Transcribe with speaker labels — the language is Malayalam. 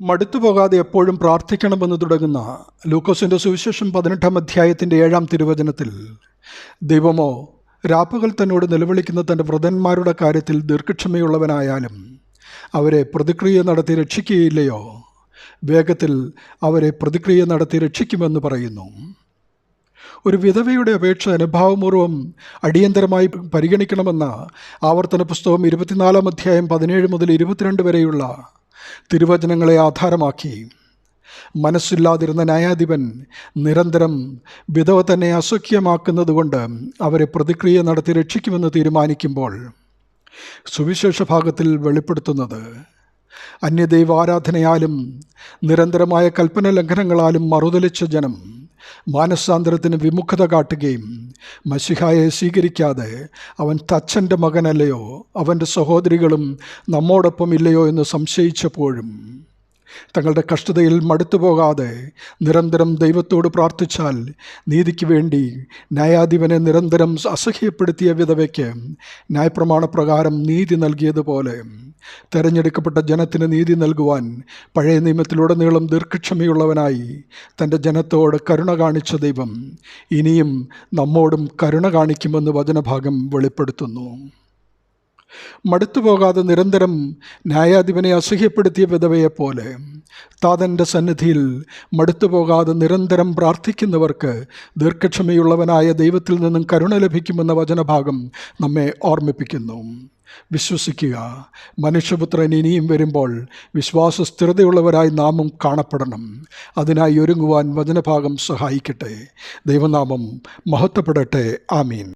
Speaker 1: മടുത്തു പോകാതെ എപ്പോഴും പ്രാർത്ഥിക്കണമെന്ന് തുടങ്ങുന്ന ലൂക്കോസിന്റെ സുവിശേഷം പതിനെട്ടാം അധ്യായത്തിന്റെ ഏഴാം തിരുവചനത്തിൽ ദൈവമോ രാപ്പകൽ തന്നോട് നിലവിളിക്കുന്ന തന്റെ വ്രതന്മാരുടെ കാര്യത്തിൽ ദീർഘക്ഷമയുള്ളവനായാലും അവരെ പ്രതിക്രിയ നടത്തി രക്ഷിക്കുകയില്ലയോ? വേഗത്തിൽ അവരെ പ്രതിക്രിയ നടത്തി രക്ഷിക്കുമെന്ന് പറയുന്നു. ഒരു വിധവയുടെ അപേക്ഷ അനുഭാവപൂർവം അടിയന്തരമായി പരിഗണിക്കണമെന്ന ആവർത്തന പുസ്തകം ഇരുപത്തിനാലാം അധ്യായം പതിനേഴ് മുതൽ ഇരുപത്തിരണ്ട് വരെയുള്ള തിരുവചനങ്ങളെ ആധാരമാക്കി. മനസ്സില്ലാതിരുന്ന ന്യായാധിപൻ നിരന്തരം വിധവ തന്നെ അസഖ്യമാക്കുന്നതുകൊണ്ട് അവരെ പ്രതിക്രിയ നടത്തി രക്ഷിക്കുമെന്ന് തീരുമാനിക്കുമ്പോൾ സുവിശേഷ ഭാഗത്തിൽ വെളിപ്പെടുത്തുന്നത് അന്യദൈവ ആരാധനയാലും നിരന്തരമായ കൽപ്പന ലംഘനങ്ങളാലും മറുതലിച്ച ജനം മാനസാന്തരത്തിന് വിമുഖത കാട്ടുകയും മഷിഹായെ സ്വീകരിക്കാതെ അവൻ തച്ചന്റെ മകനല്ലയോ അവന്റെ സഹോദരികളും നമ്മോടൊപ്പം ഇല്ലയോ എന്ന് സംശയിച്ചപ്പോഴും തങ്ങളുടെ കഷ്ടതയിൽ മടുത്തു പോകാതെ നിരന്തരം ദൈവത്തോട് പ്രാർത്ഥിച്ചാൽ നീതിക്ക് വേണ്ടി ന്യായാധിപനെ നിരന്തരം അസഹ്യപ്പെടുത്തിയ വിധവയ്ക്ക് ന്യായപ്രമാണപ്രകാരം നീതി നൽകിയതുപോലെ തെരഞ്ഞെടുക്കപ്പെട്ട ജനത്തിന് നീതി നൽകുവാൻ പഴയ നിയമത്തിലുടനീളം ദീർഘക്ഷമയുള്ളവനായി തന്റെ ജനത്തോട് കരുണ കാണിച്ച ദൈവം ഇനിയും നമ്മോടും കരുണ കാണിക്കുമെന്ന് വചനഭാഗം വെളിപ്പെടുത്തുന്നു. മടുത്തു പോകാതെ നിരന്തരം ന്യായാധിപനെ അസഹ്യപ്പെടുത്തിയ വിധവയെപ്പോലെ താതന്റെ സന്നിധിയിൽ മടുത്തു പോകാതെ നിരന്തരം പ്രാർത്ഥിക്കുന്നവർക്ക് ദീർഘക്ഷമയുള്ളവനായ ദൈവത്തിൽ നിന്നും കരുണ ലഭിക്കുമെന്ന വചനഭാഗം നമ്മെ ഓർമ്മിപ്പിക്കുന്നു. വിശ്വസിക്കുക മനുഷ്യപുത്രൻ ഇനിയും വരുമ്പോൾ വിശ്വാസ സ്ഥിരതയുള്ളവരായി നാമും കാണപ്പെടണം. അതിനായി ഒരുങ്ങുവാൻ വചനഭാഗം സഹായിക്കട്ടെ. ദൈവനാമം മഹത്വപ്പെടട്ടെ. ആമീൻ.